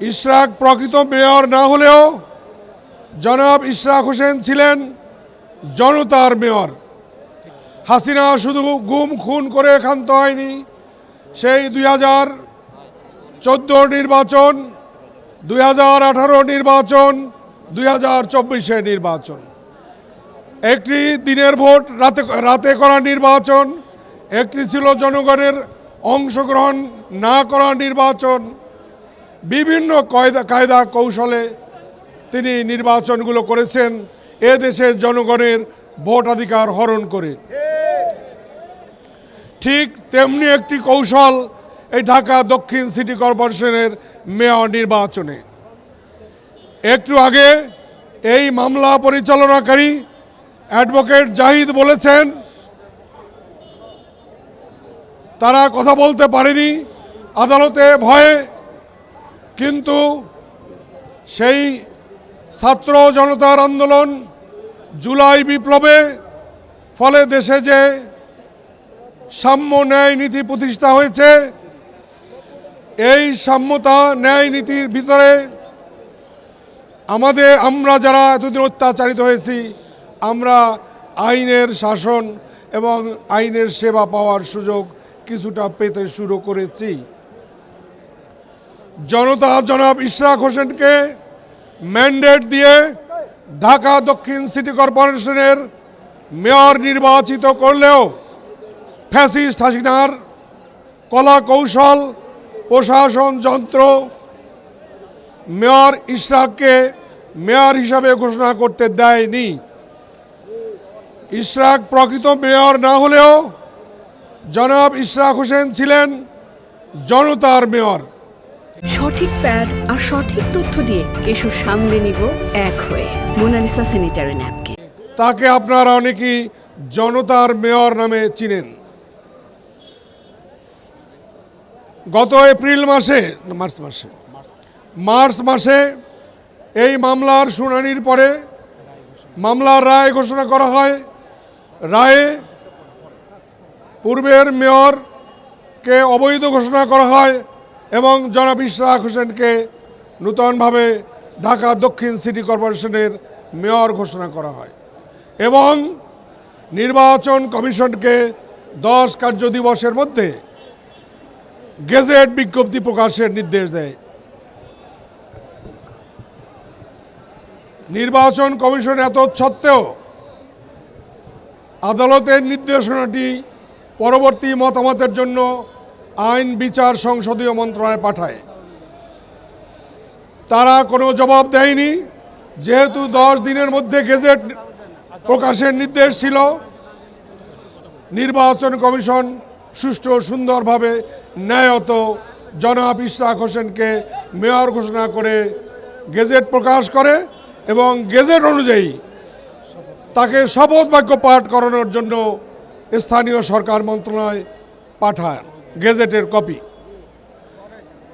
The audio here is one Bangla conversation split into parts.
ইশরাক প্রকৃত মেয়র না হলেও জনাব ইশরাক হোসেন ছিলেন জনতার মেয়র। হাসিনা শুধু গুম খুন করে ক্ষান্ত হয়নি, সেই দুই হাজার চোদ্দ নির্বাচন, দুই হাজার আঠারো নির্বাচন, দুই নির্বাচন। একটি দিনের ভোট, রাতে রাতে করা নির্বাচন, একটি ছিল জনগণের অংশগ্রহণ না করা নির্বাচন। বিভিন্ন কয়দা, কায়দা কৌশলে তিনি নির্বাচনগুলো করেছেন, এ দেশের জনগণের ভোটাধিকার হরণ করে। ঠিক তেমনি একটি কৌশল এই ঢাকা দক্ষিণ সিটি কর্পোরেশনের মেয়র নির্বাচনে। একটু আগে এই মামলা পরিচালনাকারী অ্যাডভোকেট জাহিদ বলেছেন, তারা কথা বলতে পারেনি, আদালতে ভয়ে কিন্তু সেই ছাত্র জনতার আন্দোলন জুলাই বিপ্লবে ফলে দেশে যে সাম্য ন্যায় নীতি প্রতিষ্ঠা হয়েছে, এই সাম্যতা ন্যায় নীতির ভিতরে আমাদের, আমরা যারা এতদিন অত্যাচারিত হয়েছি, আমরা আইনের শাসন এবং আইনের সেবা পাওয়ার সুযোগ কিছুটা পেতে শুরু করেছি। জনতা জনাব ইশরাক হোসেনকে ম্যান্ডেট দিয়ে ঢাকা দক্ষিণ সিটি কর্পোরেশনের মেয়র নির্বাচিত করলেও ফ্যাসিস্ট হাসিনার কলা কৌশল, প্রশাসন যন্ত্র মেয়র ইশরাককে মেয়র হিসাবে ঘোষণা করতে দেয়নি। ইশরাক প্রকৃত মেয়র না হলেও জনাব ইশরাক হোসেন ছিলেন জনতার মেয়র। সঠিক প্যাড আর সঠিক তথ্য দিয়ে কেশু সামলে নিব এক হয়ে। মোনালিসা স্যানিটারি ন্যাপকিন তাকে আপনারা অনেকেই জনতার মেয়র নামে চিনেন। গত এপ্রিল মাসে, মার্চ মাসে মার্চ মাসে এই মামলার শুনানির পরে মামলার রায় ঘোষণা করা হয়। রায়ে পূর্বের মেয়রকে অবৈধ ঘোষণা করা হয়। এবং জনাব ইশরাক হোসেনকে নূতনভাবে ঢাকা দক্ষিণ সিটি কর্পোরেশনের মেয়র ঘোষণা করা হয় এবং নির্বাচন কমিশনকে দশ কার্য দিবসের মধ্যে গেজেট বিজ্ঞপ্তি প্রকাশের নির্দেশ দেয়। নির্বাচন কমিশন এত সত্ত্বেও আদালতের নির্দেশনাটি পরবর্তী মতামতের জন্য আইন বিচার সংসদীয় মন্ত্রণালয়ে পাঠায়। তারা কোনো জবাব দেয়নি। যেহেতু দশ দিনের মধ্যে গেজেট প্রকাশের নির্দেশ ছিল, নির্বাচন কমিশন সুষ্ঠু সুন্দরভাবে ন্যায়ত জনাব ইশরাক হোসেনকে মেয়র ঘোষণা করে গেজেট প্রকাশ করে এবং গেজেট অনুযায়ী তাকে শপথ বাক্য পাঠ করানোর জন্য স্থানীয় সরকার মন্ত্রণালয় পাঠায়। গেজেটের কপি।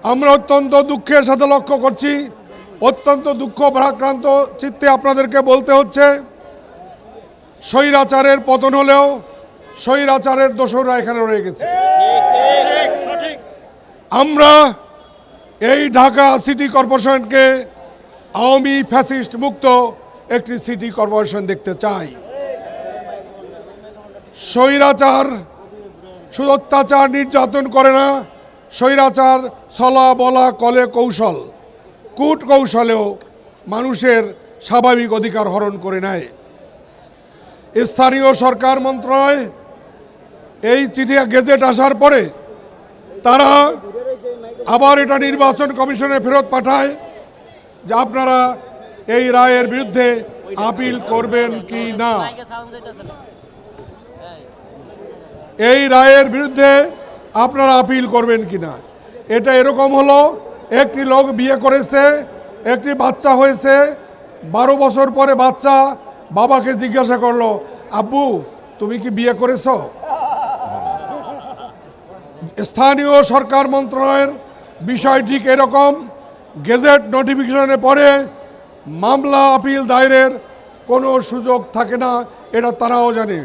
আমরা অত্যন্ত দুঃখের সাথে লক্ষ্য করছি, অত্যন্ত দুঃখ ভারাক্রান্ত চিত্তে আপনাদেরকে বলতে হচ্ছে, স্বৈরাচারের পতন হলেও স্বৈরাচারের দোসররা এখানে রয়ে গেছে। আমরা এই ঢাকা সিটি কর্পোরেশনকে আওয়ামী ফ্যাসিস্ট মুক্ত একটি সিটি কর্পোরেশন দেখতে চাই। স্বৈরাচার শুধু অত্যাচার নির্যাতন করে না, স্বৈরাচার, ছলা বলা কলে কৌশল, কূট কৌশলেও মানুষের স্বাভাবিক অধিকার হরণ করে নেয়। স্থানীয় সরকার মন্ত্রণালয় এই চিঠি, গেজেট আসার পরে তারা আবার এটা নির্বাচন কমিশনে ফেরত পাঠায় যে আপনারা এই রায়ের বিরুদ্ধে আপিল করবেন কি না। এই রায়ের বিরুদ্ধে আপনারা আপিল করবেন কি না এটা এরকম হলো, একটি লোক বিয়ে করেছে, একটি বাচ্চা হয়েছে, বারো বছর পরে বাচ্চা বাবাকে জিজ্ঞাসা করল, আব্বু, তুমি কি বিয়ে করেছ? স্থানীয় সরকার মন্ত্রণালয়ের বিষয় ঠিক এরকম, গেজেট নোটিফিকেশনে পরে মামলা আপিল দায়েরের কোনো সুযোগ থাকে না, এটা তারাও জানে।